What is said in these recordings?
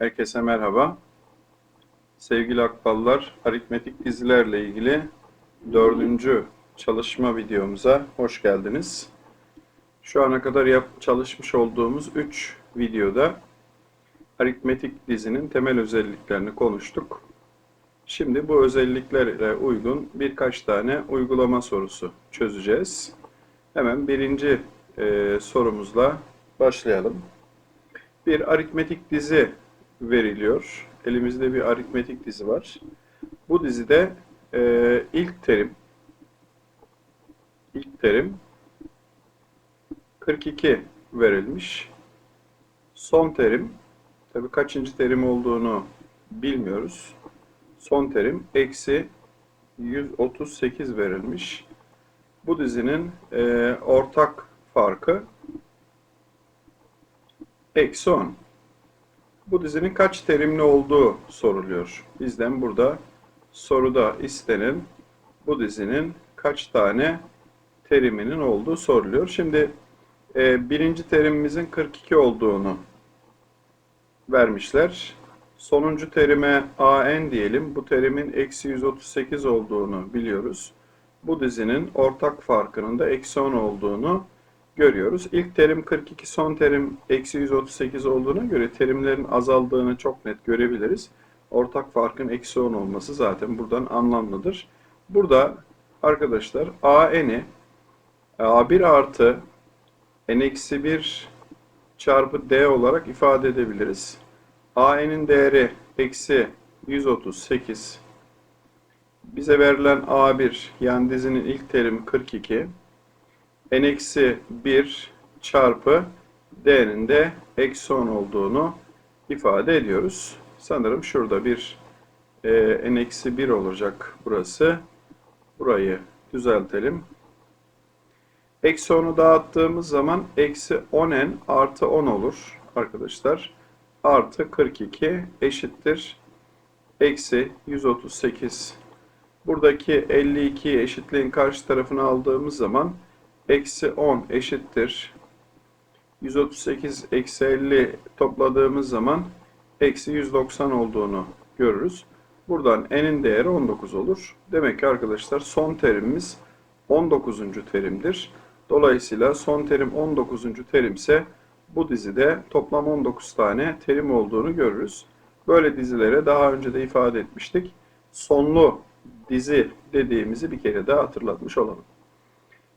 Herkese merhaba. Sevgili akballar, aritmetik dizilerle ilgili dördüncü çalışma videomuza hoş geldiniz. Şu ana kadar yap, çalışmış olduğumuz 3 videoda aritmetik dizinin temel özelliklerini konuştuk. Şimdi bu özelliklere uygun birkaç tane uygulama sorusu çözeceğiz. Hemen birinci e, sorumuzla başlayalım. Bir aritmetik dizi veriliyor. Elimizde bir aritmetik dizi var. Bu dizide e, ilk terim ilk terim 42 verilmiş. Son terim tabi kaçıncı terim olduğunu bilmiyoruz. Son terim eksi 138 verilmiş. Bu dizinin e, ortak farkı eksi 10. Bu dizinin kaç terimli olduğu soruluyor. Bizden burada soruda istenen bu dizinin kaç tane teriminin olduğu soruluyor. Şimdi e, birinci terimimizin 42 olduğunu vermişler. Sonuncu terime an diyelim. Bu terimin eksi 138 olduğunu biliyoruz. Bu dizinin ortak farkının da eksi 10 olduğunu görüyoruz. İlk terim 42, son terim eksi 138 olduğuna göre terimlerin azaldığını çok net görebiliriz. Ortak farkın eksi 10 olması zaten buradan anlamlıdır. Burada arkadaşlar AN'i A1 artı N eksi 1 çarpı D olarak ifade edebiliriz. AN'in değeri eksi 138. Bize verilen A1 yani dizinin ilk terimi 42 n eksi 1 çarpı d'nin de eksi 10 olduğunu ifade ediyoruz. Sanırım şurada bir e, n eksi 1 olacak burası. Burayı düzeltelim. Eksi 10'u dağıttığımız zaman eksi 10n artı 10 olur arkadaşlar. Artı 42 eşittir. Eksi 138. Buradaki 52 eşitliğin karşı tarafını aldığımız zaman eksi 10 eşittir. 138 eksi 50 topladığımız zaman eksi 190 olduğunu görürüz. Buradan n'in değeri 19 olur. Demek ki arkadaşlar son terimimiz 19. terimdir. Dolayısıyla son terim 19. terimse bu dizide toplam 19 tane terim olduğunu görürüz. Böyle dizilere daha önce de ifade etmiştik. Sonlu dizi dediğimizi bir kere daha hatırlatmış olalım.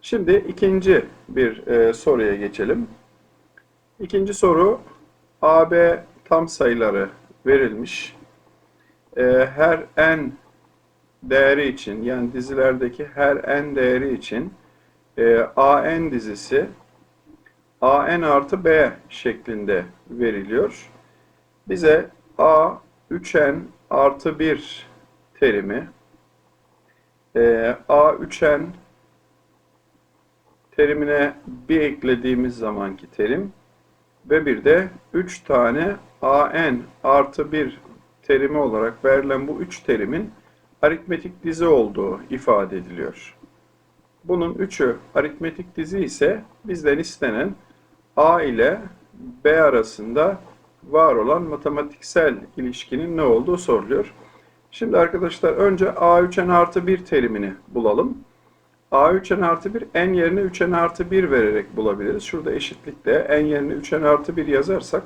Şimdi ikinci bir e, soruya geçelim. İkinci soru AB tam sayıları verilmiş. E, her n değeri için yani dizilerdeki her n değeri için e, AN dizisi AN artı B şeklinde veriliyor. Bize A 3N artı 1 terimi e, A 3N terimine bir eklediğimiz zamanki terim ve bir de 3 tane an artı 1 terimi olarak verilen bu 3 terimin aritmetik dizi olduğu ifade ediliyor. Bunun 3'ü aritmetik dizi ise bizden istenen a ile b arasında var olan matematiksel ilişkinin ne olduğu soruluyor. Şimdi arkadaşlar önce a3n artı 1 terimini bulalım. A3n artı 1 n yerine 3n artı 1 vererek bulabiliriz. Şurada eşitlikte n yerine 3n artı 1 yazarsak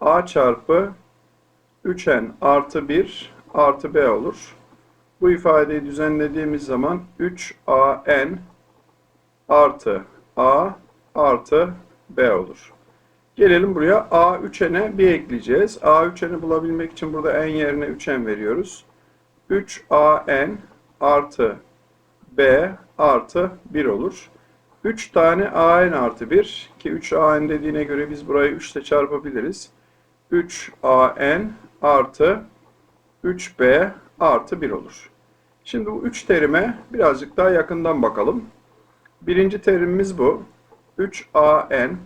a çarpı 3n artı 1 artı b olur. Bu ifadeyi düzenlediğimiz zaman 3an artı a artı b olur. Gelelim buraya a 3n'e bir ekleyeceğiz. a 3n'i bulabilmek için burada n yerine 3n veriyoruz. 3an artı b artı 1 olur. 3 tane an artı 1 ki 3 an dediğine göre biz burayı 3 ile çarpabiliriz. 3 an artı 3b artı 1 olur. Şimdi bu 3 terime birazcık daha yakından bakalım. Birinci terimimiz bu. 3 an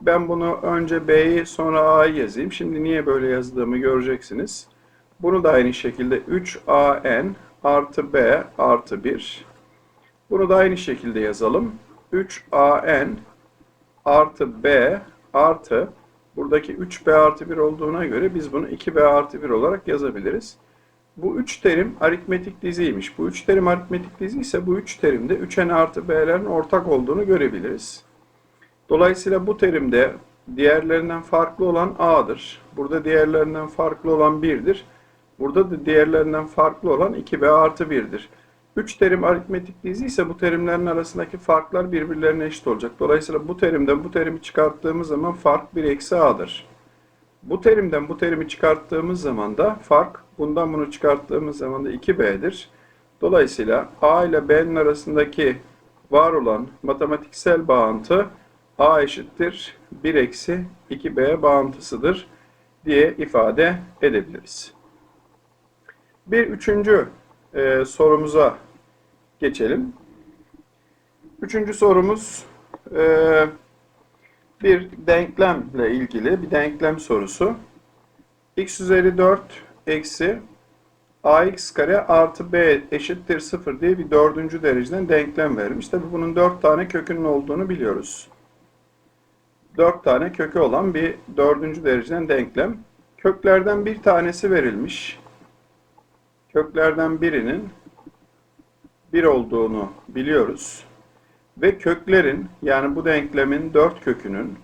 ben bunu önce b'yi sonra a'yı yazayım. Şimdi niye böyle yazdığımı göreceksiniz. Bunu da aynı şekilde 3 an artı b artı 1 bunu da aynı şekilde yazalım. 3an artı b artı Buradaki 3b artı 1 olduğuna göre biz bunu 2b artı 1 olarak yazabiliriz. Bu 3 terim aritmetik diziymiş. Bu 3 terim aritmetik dizi ise bu 3 terimde 3n artı b'lerin ortak olduğunu görebiliriz. Dolayısıyla bu terimde diğerlerinden farklı olan a'dır. Burada diğerlerinden farklı olan 1'dir. Burada da diğerlerinden farklı olan 2b artı 1'dir. 3 terim aritmetik dizi ise bu terimlerin arasındaki farklar birbirlerine eşit olacak. Dolayısıyla bu terimden bu terimi çıkarttığımız zaman fark 1 eksi a'dır. Bu terimden bu terimi çıkarttığımız zaman da fark bundan bunu çıkarttığımız zaman da 2b'dir. Dolayısıyla a ile b'nin arasındaki var olan matematiksel bağıntı a eşittir 1 eksi 2b bağıntısıdır diye ifade edebiliriz. Bir üçüncü e, sorumuza geçelim. Üçüncü sorumuz e, bir denklemle ilgili bir denklem sorusu. x üzeri 4 eksi ax kare artı b eşittir 0 diye bir dördüncü dereceden denklem vermiş. Tabi bunun dört tane kökünün olduğunu biliyoruz. Dört tane kökü olan bir dördüncü dereceden denklem. Köklerden bir tanesi verilmiş. Köklerden birinin 1 olduğunu biliyoruz. Ve köklerin yani bu denklemin 4 kökünün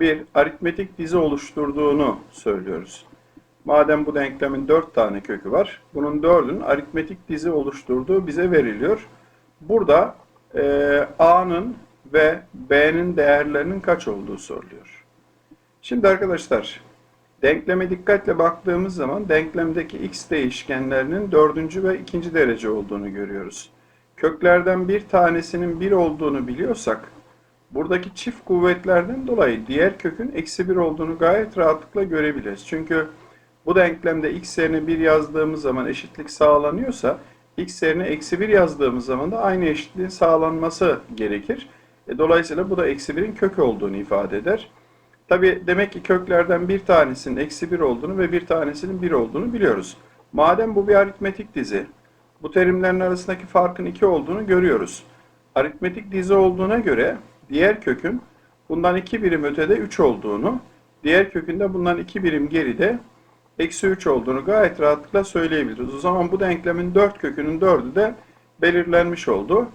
bir aritmetik dizi oluşturduğunu söylüyoruz. Madem bu denklemin 4 tane kökü var, bunun 4'ün aritmetik dizi oluşturduğu bize veriliyor. Burada e, A'nın ve B'nin değerlerinin kaç olduğu soruluyor. Şimdi arkadaşlar Denkleme dikkatle baktığımız zaman denklemdeki x değişkenlerinin dördüncü ve ikinci derece olduğunu görüyoruz. Köklerden bir tanesinin bir olduğunu biliyorsak, buradaki çift kuvvetlerden dolayı diğer kökün eksi bir olduğunu gayet rahatlıkla görebiliriz. Çünkü bu denklemde x yerine bir yazdığımız zaman eşitlik sağlanıyorsa, x yerine eksi bir yazdığımız zaman da aynı eşitliğin sağlanması gerekir. E, dolayısıyla bu da eksi birin kök olduğunu ifade eder. Tabi demek ki köklerden bir tanesinin eksi 1 olduğunu ve bir tanesinin 1 olduğunu biliyoruz. Madem bu bir aritmetik dizi, bu terimlerin arasındaki farkın 2 olduğunu görüyoruz. Aritmetik dizi olduğuna göre diğer kökün bundan 2 birim ötede 3 olduğunu, diğer kökünde bundan 2 birim geride eksi 3 olduğunu gayet rahatlıkla söyleyebiliriz. O zaman bu denklemin 4 kökünün 4'ü de belirlenmiş oldu.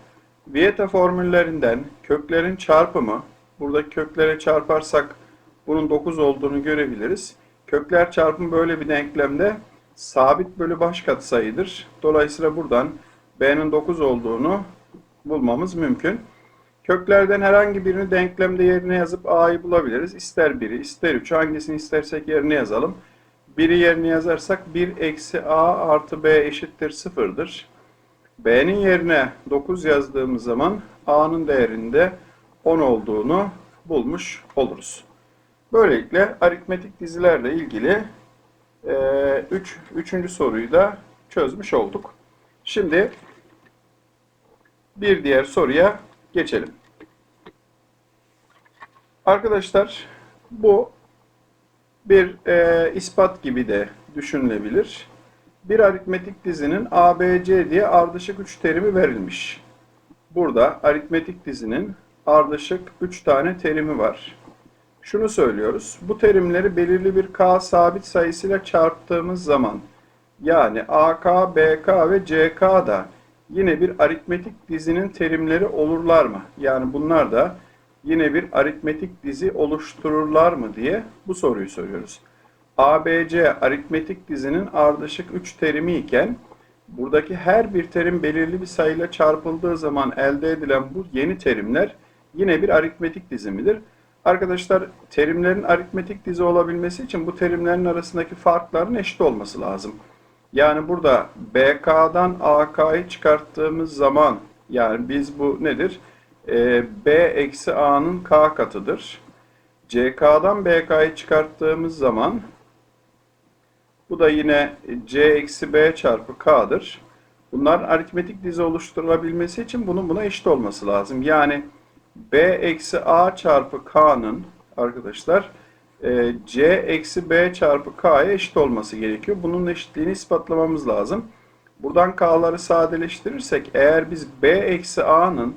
Vieta formüllerinden köklerin çarpımı, buradaki köklere çarparsak bunun 9 olduğunu görebiliriz. Kökler çarpımı böyle bir denklemde sabit bölü baş katsayıdır. Dolayısıyla buradan b'nin 9 olduğunu bulmamız mümkün. Köklerden herhangi birini denklemde yerine yazıp a'yı bulabiliriz. İster 1'i, ister 3'ü hangisini istersek yerine yazalım. 1'i yerine yazarsak 1 eksi a artı b eşittir 0'dır. b'nin yerine 9 yazdığımız zaman a'nın değerinde 10 olduğunu bulmuş oluruz. Böylelikle aritmetik dizilerle ilgili e, üç, soruyu da çözmüş olduk. Şimdi bir diğer soruya geçelim. Arkadaşlar bu bir e, ispat gibi de düşünülebilir. Bir aritmetik dizinin ABC diye ardışık 3 terimi verilmiş. Burada aritmetik dizinin ardışık 3 tane terimi var şunu söylüyoruz. Bu terimleri belirli bir k sabit sayısıyla çarptığımız zaman yani AK, BK ve CK da yine bir aritmetik dizinin terimleri olurlar mı? Yani bunlar da yine bir aritmetik dizi oluştururlar mı diye bu soruyu soruyoruz. ABC aritmetik dizinin ardışık 3 terimi iken buradaki her bir terim belirli bir sayıyla çarpıldığı zaman elde edilen bu yeni terimler yine bir aritmetik dizimidir. Arkadaşlar terimlerin aritmetik dizi olabilmesi için bu terimlerin arasındaki farkların eşit olması lazım. Yani burada BK'dan AK'yı çıkarttığımız zaman yani biz bu nedir? Ee, B eksi A'nın K katıdır. CK'dan BK'yı çıkarttığımız zaman bu da yine C eksi B çarpı K'dır. Bunların aritmetik dizi oluşturulabilmesi için bunun buna eşit olması lazım. Yani B eksi A çarpı K'nın arkadaşlar e, C eksi B çarpı K'ya eşit olması gerekiyor. Bunun eşitliğini ispatlamamız lazım. Buradan K'ları sadeleştirirsek eğer biz B eksi A'nın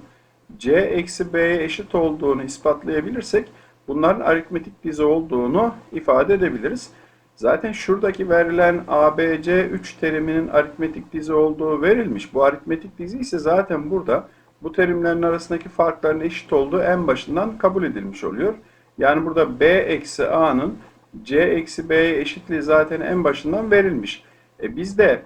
C eksi B'ye eşit olduğunu ispatlayabilirsek bunların aritmetik dizi olduğunu ifade edebiliriz. Zaten şuradaki verilen ABC 3 teriminin aritmetik dizi olduğu verilmiş. Bu aritmetik dizi ise zaten burada bu terimlerin arasındaki farkların eşit olduğu en başından kabul edilmiş oluyor. Yani burada B eksi A'nın C eksi B'ye eşitliği zaten en başından verilmiş. E biz de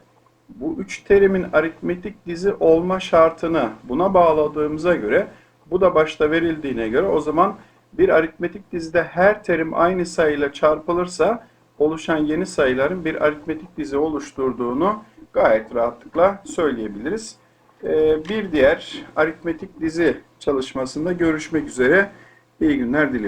bu üç terimin aritmetik dizi olma şartını buna bağladığımıza göre bu da başta verildiğine göre o zaman bir aritmetik dizide her terim aynı sayıyla çarpılırsa oluşan yeni sayıların bir aritmetik dizi oluşturduğunu gayet rahatlıkla söyleyebiliriz. Ee, Bir diğer aritmetik dizi çalışmasında görüşmek üzere. İyi günler diliyorum.